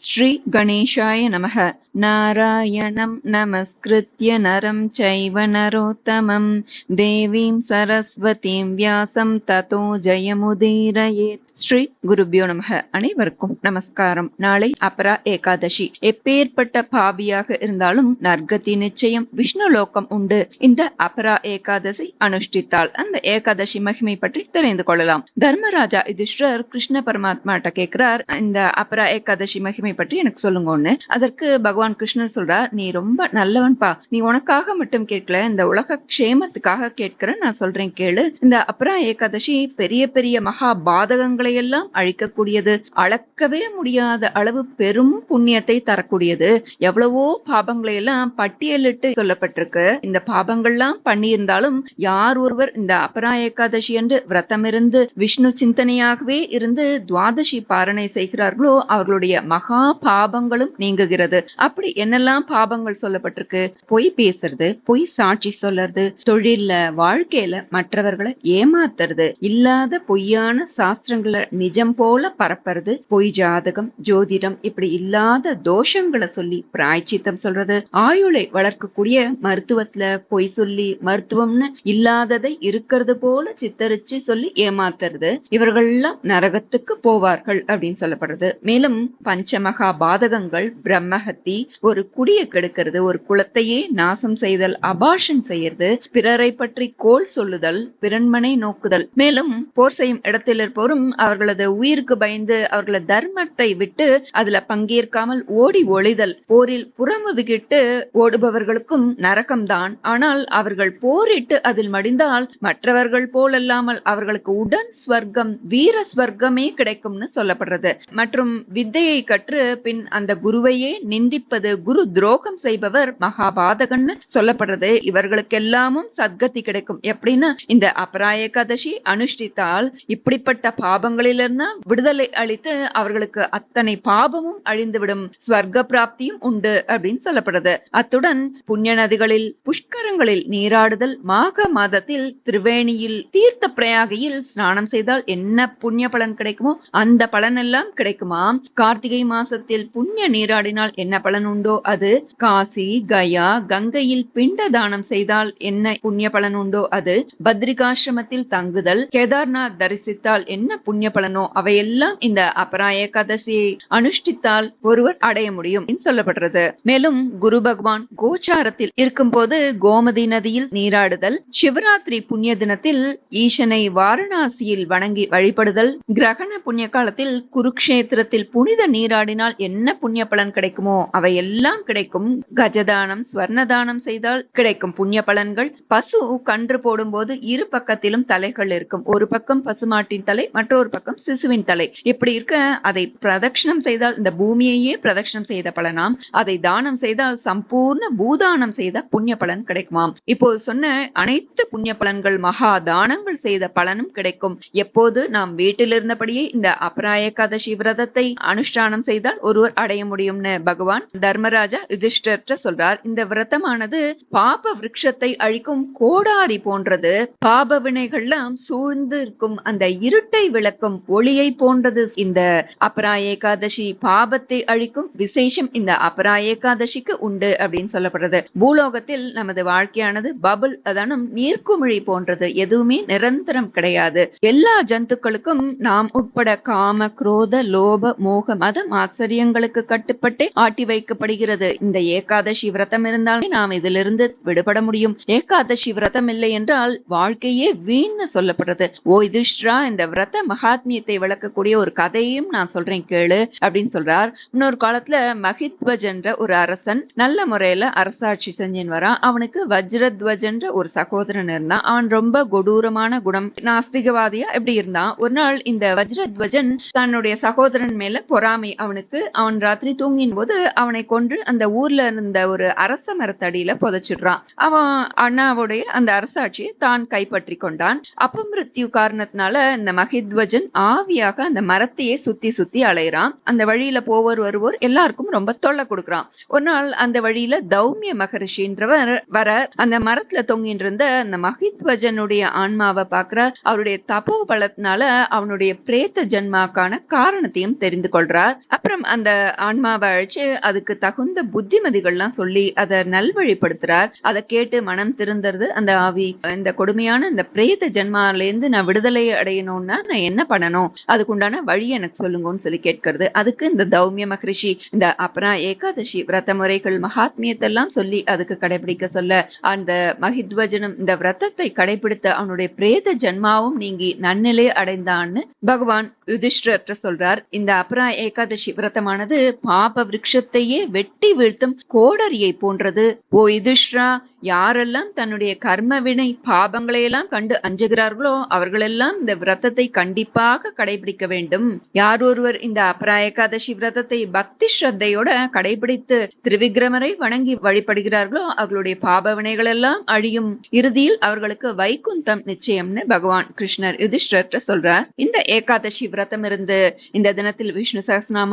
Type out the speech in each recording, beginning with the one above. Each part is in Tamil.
ஸ்ரீ கணேஷாய நமக. நாராயணம் நமஸ்கிருத்ய நரம் சைவ நரோத்தமம். தேவீம் சரஸ்வதீம் வியாசம் ததோ ஜெயமுதீரயேத். ஸ்ரீ குருபியோ நமக. அனைவருக்கும் நமஸ்காரம். நாளை அபரா ஏகாதசி. எப்பேற்பட்ட பாவியாக இருந்தாலும் நர்கதி நிச்சயம் விஷ்ணு லோகம் உண்டு. இந்த அபரா ஏகாதசி அனுஷ்டித்தால் அந்த ஏகாதசி மகிமை பற்றி தெரிந்து கொள்ளலாம். தர்மராஜா யுதிஷ்டர் கிருஷ்ண பரமாத்மாட்ட கேட்கிறார். இந்த அபரா ஏகாதசி மகிமை பற்றி எனக்கு சொல்லுங்க ஒண்ணு. அதற்கு பகவான் கிருஷ்ணர் சொல்றார் நீ ரொம்ப நல்லவன்பா. நீ உனக்காக மட்டும் கேட்கல இந்த உலக க்ஷேமத்துக்காக கேட்கிற நான் சொல்றேன் கேளு. இந்த அபரா ஏகாதசி பெரிய பெரிய மகா பாதகங்களை எல்லாம் அழிக்கக்கூடியது. அளக்கவே முடியாத அளவு பெரும் புண்ணியத்தை தரக்கூடியது. எவ்வளவோ பாபங்களை எல்லாம் பட்டியலிட்டு சொல்லப்பட்டிருக்கு. இந்த பாபங்கள்லாம் பண்ணியிருந்தாலும் யார் ஒருவர் இந்த அபரா ஏகாதசி என்று விரதமிருந்து விஷ்ணு சிந்தனையாகவே இருந்து துவாதசி பாரணை செய்கிறார்களோ அவர்களுடைய மகா பாபங்களும் நீங்குகிறது. அப்படி என்னெல்லாம் பாபங்கள் சொல்லப்பட்டிருக்கு? பொய் பேசுறது பொய் சாட்சி சொல்றது தொழில்ல வாழ்க்கையில மற்றவர்களை ஏமாத்துறது இல்லாத பொய்யான சாஸ்திரங்களை நிஜம் போல பரப்புறது பொய் ஜாதகம் ஜோதிடம் இப்படி இல்லாத தோஷங்களை சொல்லி பிராய்ச்சித்தம் சொல்றது ஆயுளை வளர்க்கக்கூடிய மருத்துவத்துல பொய் சொல்லி மருத்துவம்னு இல்லாததை இருக்கிறது போல சித்தரிச்சு சொல்லி ஏமாத்துறது இவர்கள்லாம் நரகத்துக்கு போவார்கள் அப்படின்னு சொல்லப்படுறது மேலும் பஞ்ச பஞ்சமகா பாதகங்கள் பிரம்மஹத்தி ஒரு குடிய கெடுக்கிறது ஒரு குலத்தையே நாசம் செய்தல் அபாஷன் செய்யறது பிறரை பற்றி கோல் சொல்லுதல் பிறன்மனை நோக்குதல். மேலும் போர் செய்யும் இடத்தில் இருப்போரும் அவர்களது உயிருக்கு பயந்து அவர்களது தர்மத்தை விட்டு அதுல பங்கேற்காமல் ஓடி ஒளிதல். போரில் புறமுதுகிட்டு ஓடுபவர்களுக்கும் நரகம்தான் ஆனால் அவர்கள் போரிட்டு அதில் மடிந்தால் மற்றவர்கள் போலல்லாமல் அவர்களுக்கு உடன் ஸ்வர்க்கம் வீர ஸ்வர்க்கமே கிடைக்கும்னு சொல்லப்படுறது. மற்றும் வித்தையை கற்று பின் அந்த குருவையே நிந்திப்பது குரு துரோகம் செய்பவர் மகாபாதகன்னு சொல்லப்படுறது. இவர்களுக்கெல்லாமும் சத்கதி கிடைக்கும். எப்படின்னா இந்த அபராய கதசி அனுஷ்டித்தால் இப்படிப்பட்ட பாபங்களிலிருந்து விடுதலை அளித்து அவர்களுக்கு அத்தனை பாபமும் அழிந்துவிடும் ஸ்வர்க்க பிராப்தியும் உண்டு அப்படின்னு சொல்லப்படுறது. அத்துடன் புண்ணிய நதிகளில் புஷ்கரங்களில் நீராடுதல் மாக மாதத்தில் திரிவேணியில் தீர்த்த பிரயாகையில் ஸ்நானம் செய்தால் என்ன புண்ணிய பலன் கிடைக்குமோ அந்த பலன் எல்லாம் கிடைக்குமா கார்த்திகை மாதம் மாசத்தில் புண்ணிய நீராடினால் என்ன பலன் உண்டோ? அது காசி கயா கங்கையில் பிண்ட தானம் செய்தால் என்ன புண்ணிய பலன் உண்டோ? அது பத்ரிகாசிரமத்தில் தங்குதல் கேதார்நாத் தரிசித்தால் என்ன புண்ணிய பலனோ? அவையெல்லாம் இந்த அபராய கதசியை அனுஷ்டித்தால் ஒருவர் அடைய முடியும் சொல்லப்படுறது மேலும் குரு பகவான் கோச்சாரத்தில் இருக்கும் போது கோமதி நதியில் நீராடுதல் சிவராத்திரி புண்ணிய தினத்தில் ஈசனை வாரணாசியில் வணங்கி வழிபடுதல் கிரகண புண்ணிய காலத்தில் குருக்ஷேத்திரத்தில் புனித நீராடினால் என்ன புண்ணிய பலன் கிடைக்குமோ அவை எல்லாம் கிடைக்கும். கஜதானம் ஸ்வர்ண தானம் செய்தால் கிடைக்கும் புண்ணிய பலன்கள். பசு கன்று போடும்போது இரு பக்கத்திலும் தலைகள் இருக்கும். ஒரு பக்கம் பசுமாட்டின் தலை மற்றொரு பக்கம் சிசுவின் தலை. இப்படி இருக்க அதை பிரதட்சணம் செய்தால் இந்த பூமியையே பிரதட்சணம் செய்த பலனாம். அதை தானம் செய்தால் சம்பூர்ண பூதானம் செய்த புண்ணிய பலன் கிடைக்குமாம். இப்போ சொன்ன அனைத்து புண்ணிய பலன்கள் மகா தானங்கள் செய்த பலனும் கிடைக்கும். எப்போது? நாம் வீட்டில் இருந்தபடியே இந்த அபராய கதசி விரதத்தை அனுஷ்டானம் செய்தால் ஒருவர் அடைய முடியும்னு பகவான் தர்மராஜா யுதிஷ்டர்ட்ட சொல்றார். இந்த விரதமானது பாப விரக்ஷத்தை அழிக்கும் கோடாரி போன்றது. பாப வினைகள்லாம் சூழ்ந்து இருக்கும் அந்த இருட்டை விளக்கும் ஒளியை போன்றது. இந்த அபரா ஏகாதசி பாபத்தை அழிக்கும் விசேஷம் இந்த அபரா ஏகாதசிக்கு உண்டு அப்படின்னு சொல்லப்படுறது. பூலோகத்தில் நமது வாழ்க்கையானது பபுள் அதானும் நீர்க்குமிழி போன்றது. எதுவுமே நிரந்தரம் கிடையாது. எல்லா ஜந்துக்களுக்கும் நாம் உட்பட காம குரோத லோப மோக மதம் ஆச்சரியங்களுக்கு கட்டுப்பட்டு ஆட்டி வைக்கப்படுகிறது. இந்த ஏகாதசி விரதம் இருந்தால் நாம் இதிலிருந்து விடுபட முடியும். ஏகாதசி விரதம் இல்லை என்றால் வாழ்க்கையே வீண் சொல்லப்படுறது. ஓ இதுஷ்ரா இந்த விரத மகாத்மியத்தை விளக்கக்கூடிய ஒரு கதையும் நான் சொல்றேன் கேளு அப்படின்னு சொல்றார். இன்னொரு காலத்துல மகித்வஜ் என்ற ஒரு அரசன் நல்ல முறையில அரசாட்சி செஞ்சுன்னு வரான். அவனுக்கு வஜ்ரத்வஜ் என்ற ஒரு சகோதரன் இருந்தான். அவன் ரொம்ப கொடூரமான குணம் நாஸ்திகவாதியா எப்படி இருந்தான். ஒரு நாள் இந்த வஜ்ரத்வஜன் தன்னுடைய சகோதரன் மேல பொறாமை அவனுக்கு அவனுக்கு அவன் ராத்திரி தூங்கின் போது அவனை கொன்று அந்த ஊர்ல இருந்த ஒரு அரச மரத்தடியில புதைச்சிடுறான். அவன் அண்ணாவுடைய அந்த அரசாட்சியை தான் கைப்பற்றி கொண்டான். அபமிருத்யு காரணத்தினால இந்த மகித்வஜன் ஆவியாக அந்த மரத்தையே சுத்தி சுத்தி அலையிறான். அந்த வழியில போவர் வருவோர் எல்லாருக்கும் ரொம்ப தொல்லை கொடுக்குறான். ஒரு நாள் அந்த வழியில தௌமிய மகரிஷின்றவர் வர அந்த மரத்துல தொங்கிட்டு இருந்த அந்த மகித்வஜனுடைய ஆன்மாவை பாக்குறார் அவருடைய தபோ பலத்தினால அவனுடைய பிரேத்த ஜென்மாக்கான காரணத்தையும் தெரிந்து கொள்றார். அப்ப அப்புறம் அந்த ஆன்மாவை அழைச்சு அதுக்கு தகுந்த புத்திமதிகள்லாம் சொல்லி அதை நல்வழிப்படுத்துறார். அதை கேட்டு மனம் திருந்துறது அந்த ஆவி. இந்த கொடுமையான இந்த பிரேத ஜென்மாலேருந்து நான் விடுதலை அடையணும்னா நான் என்ன பண்ணணும்? அதுக்குண்டான வழி எனக்கு சொல்லுங்கன்னு சொல்லி கேட்கறது. அதுக்கு இந்த தௌமிய மகரிஷி இந்த அப்புறம் ஏகாதசி விரத முறைகள் மகாத்மியத்தெல்லாம் சொல்லி அதுக்கு கடைபிடிக்க சொல்ல அந்த மகித்வஜனும் இந்த விரதத்தை கடைபிடித்த அவனுடைய பிரேத ஜென்மாவும் நீங்கி நன்னிலை அடைந்தான்னு பகவான் யுதிஷ்டர்ட்ட சொல்றார். இந்த அப்புறம் ஏகாதசி விரதமானது பாப விருட்சத்தையே வெட்டி வீழ்த்தும் கோடரியை போன்றது. ஓ இதுஷ்ரா யாரெல்லாம் தன்னுடைய கர்ம வினை பாபங்களை எல்லாம் கண்டு அஞ்சுகிறார்களோ அவர்களெல்லாம் இந்த விரதத்தை கண்டிப்பாக கடைபிடிக்க வேண்டும். யார் ஒருவர் இந்த அபரா ஏகாதசி விரதத்தை பக்தி ஸ்ரத்தையோட கடைபிடித்து திருவிக்ரமரை வணங்கி வழிபடுகிறார்களோ அவர்களுடைய பாப வினைகள் எல்லாம் அழியும். இறுதியில் அவர்களுக்கு வைகுந்தம் நிச்சயம்னு பகவான் கிருஷ்ணர் யுதிஷ்டர்ட்ட சொல்றார். இந்த ஏகாதசி விரதம் இருந்து இந்த தினத்தில் விஷ்ணு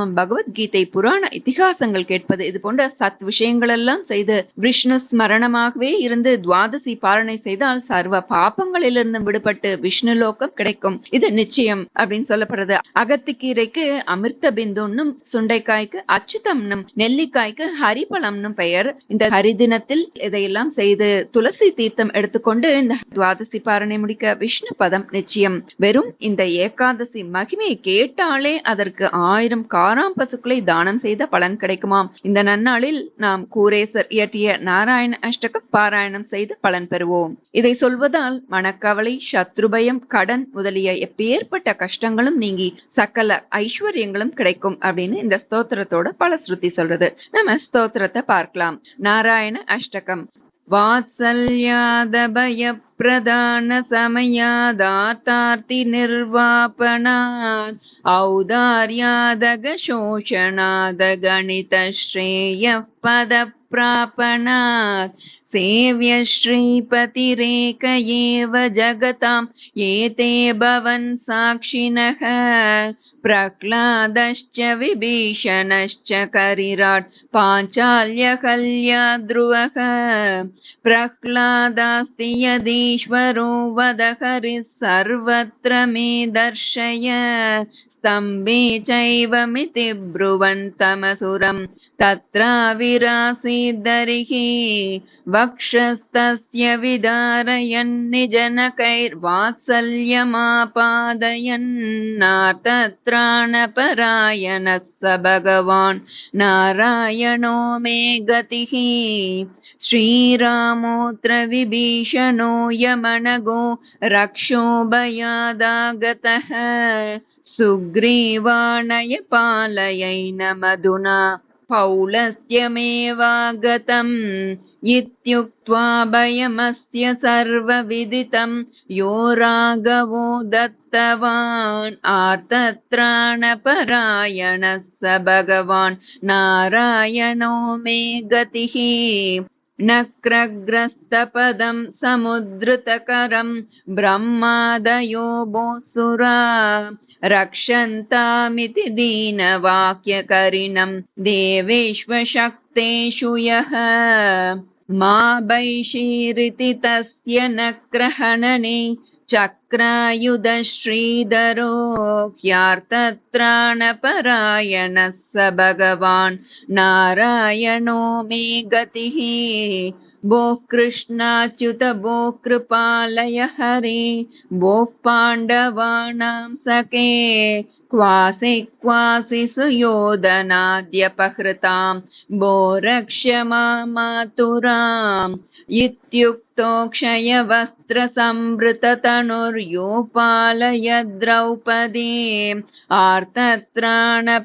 சகஸ்நாமம் பகவத்கீதை புராண இதிகாசங்கள் கேட்பது. இது போன்ற சத் விஷயங்கள் எல்லாம் செய்து விஷ்ணு ஸ்மரணமாகவே இருந்து துவாதசி பாலனை செய்தால் சர்வ பாப்பங்களிலிருந்து விடுபட்டு விஷ்ணு லோகம் கிடைக்கும். இது நிச்சயம் அப்படின்னு சொல்லப்படுறது. அகத்திக்கீரைக்கு அமிர்த பிந்துன்னும் சுண்டைக்காய்க்கு அச்சுதம்னும் நெல்லிக்காய்க்கு ஹரிபழம்னும் பெயர். இந்த ஹரிதினத்தில் இதையெல்லாம் செய்து துளசி தீர்த்தம் எடுத்துக்கொண்டு இந்த துவாதசி பாரணை முடிக்க விஷ்ணு பதம் நிச்சயம். வெறும் இந்த ஏகாதசி மகிமையை கேட்டாலே அதற்கு ஆயிரம் ஆறாம் பசுக்களை தானம் செய்த பலன் கிடைக்குமாம். இந்த நன்னாளில் நாம் கூரேசர் இயற்றிய நாராயண அஷ்டக பாராயணம் செய்து பலன் பெறுவோம். இதை சொல்வதால் மனக்கவலை சத்ருபயம் கடன் முதலிய எப்பேற்பட்ட கஷ்டங்களும் நீங்கி சகல ஐஸ்வர்யங்களும் கிடைக்கும் அப்படின்னு இந்த ஸ்தோத்திரத்தோட பல ஸ்ருதி சொல்றது. நம்ம ஸ்தோத்திரத்தை பார்க்கலாம். நாராயண அஷ்டகம். वात्सल्यादभयप्रदान समयादार्तार्ति निर्वापणात् औदार्यादगशोषणादगणितश्रेयः पदप्रापणात् सेव्य श्रीपतिरेक एव जगतां एते भवन् साक्षिणः। प्रह्लादश्च विभीषणश्च करिराट्। पाञ्चाल्यकल्या ध्रुवः प्रह्लादास्ति यदीश्वरो वद हरिः सर्वत्र मे दर्शय। स्तम्भे चैवमिति ब्रुवन्तमसुरं तत्राविरासीदरिः वक्षस्तस्य विदारयन्निजनकैर्वात्सल्यमापादयन्नार्तत्राणपरायणः स भगवान् नारायणो मे गतिः श्रीरामोऽत्र विभीषणो यमनगो रक्षोभयादागतः सुग्रीवाणय पालयैन मधुना पौलस्त्यमेवागतम् इत्युक्त्वा भयमस्य सर्वविदितं यो राघवो दत्तवान् आर्तत्राणपरायणः स भगवान् नारायणो मे गतिः नक्रग्रस्तपदं समुद्धृतकरं ब्रह्मादयो भोसुरा रक्षन्तामिति दीनवाक्यकरिणं देवेष्वशक्तेषु यः। मा बैषीरिति तस्य नक्रहणने चक्रायुधश्रीधरो ह्यार्तत्राणपरायणः स भगवान् नारायणो मे गतिः भोः कृष्णाच्युत भोः कृपालय हरे भोः पाण्डवानां सखे क्वासि क्वासि सुयोधनाद्यपहृतां भो रक्ष मातुराम् इत्युक्तो क्षयवस्त्रसंवृततनुर्योपालय द्रौपदीम् आर्तत्राणपरायणः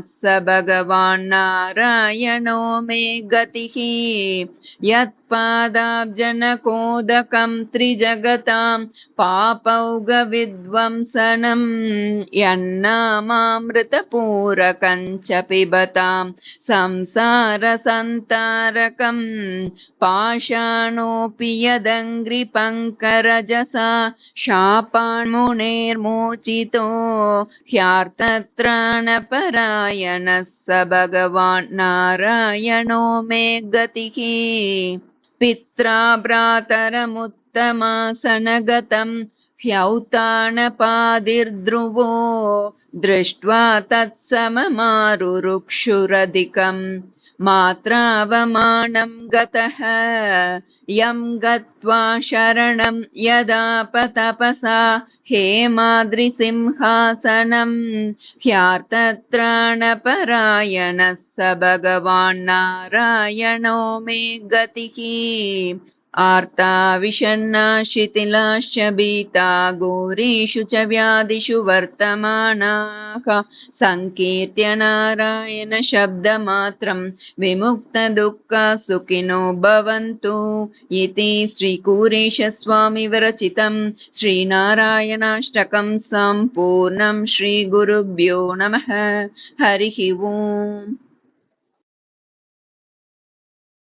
स भगवान् नारायणो मे गतिः यत्पादाब्जनकोदकं त्रिजगतां पापौगविध्वंसनं यन्नामामृतपूरकं च पिबतां संसारसन्तारकम् पाषाणोऽपि यदङ्घ्रिपङ्करजसा शापान्मुनेर्मोचितो ह्यार्तत्राणपरायणः स भगवान् नारायणो मे गतिः पित्रा भ्रातरमुत्तमासनगतं ह्यौतानपादिर्ध्रुवो दृष्ट्वा तत्सममारुरुक्षुरधिकम् मात्रावमानं गतः। यं गत्वा शरणं यदापतपसा हेमाद्रिसिंहासनं। ह्यार्तत्राणपरायणः स भगवान् नारायणो मे गतिः आर्ता विषण्णा शिथिलाश्च भीता घोरेषु च व्याधिषु वर्तमानाः। सङ्कीर्त्य नारायणशब्दमात्रं विमुक्तदुःखा सुखिनो भवन्तु। इति श्रीकुरेशस्वामिविरचितं श्रीनारायणाष्टकं सम्पूर्णं श्रीगुरुभ्यो नमः। हरिः ओम्